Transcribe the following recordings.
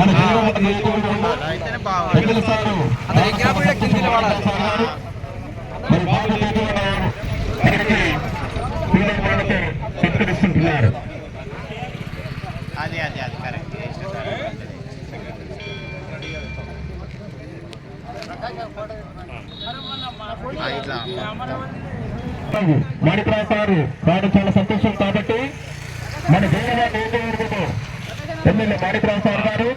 మన సత్కరిస్తుంటున్నారు అది అది అది కరెక్ట్ మాణికరావు సారు రావడం చాలా సంతోషం కాబట్టి మన దేవరా నియోజకవర్గంలో ఎమ్మెల్యే సార్ గారు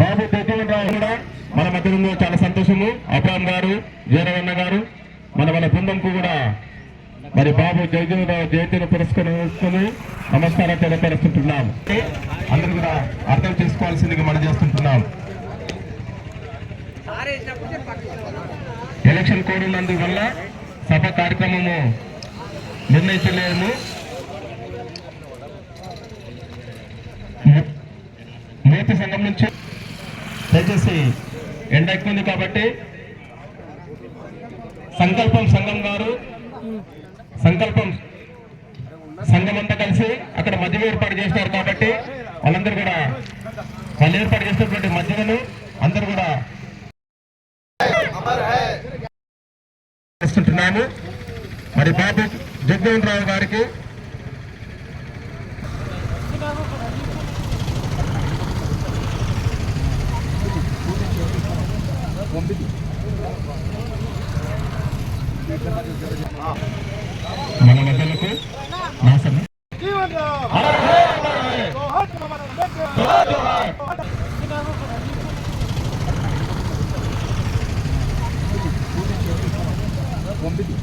బాబు జగన్ రావు కూడా మన మధ్యలో చాలా సంతోషము. అబ్రామ్ గారు జీరవన్న గారు మన మన బృందంకు కూడా మరి బాబు జగన్ జయంతిని పురస్కరించుకుని నమస్కారం తెలియపరుస్తుంటున్నాం. అందరూ కూడా అర్థం చేసుకోవాల్సిందిగా మనం చేస్తుంటున్నాం. ఎలక్షన్ కోడ్ ఉన్నందువల్ల సభ కార్యక్రమము నిర్ణయించలేము. మూర్తి సంఘం నుంచి దయచేసి ఎండ ఎక్కువ కాబట్టి సంకల్పం సంఘం గారు సంకల్పం సంఘం అంతా కలిసి అక్కడ మధ్య ఏర్పాటు చేసినారు కాబట్టి వాళ్ళందరూ కూడా వాళ్ళు ఏర్పాటు చేసినటువంటి మధ్యలను అందరూ కూడా చేస్తుంటున్నాము. మరి బాబు జగన్ రావు గారికి మనకు నా సమయం జీవన్ పంపింది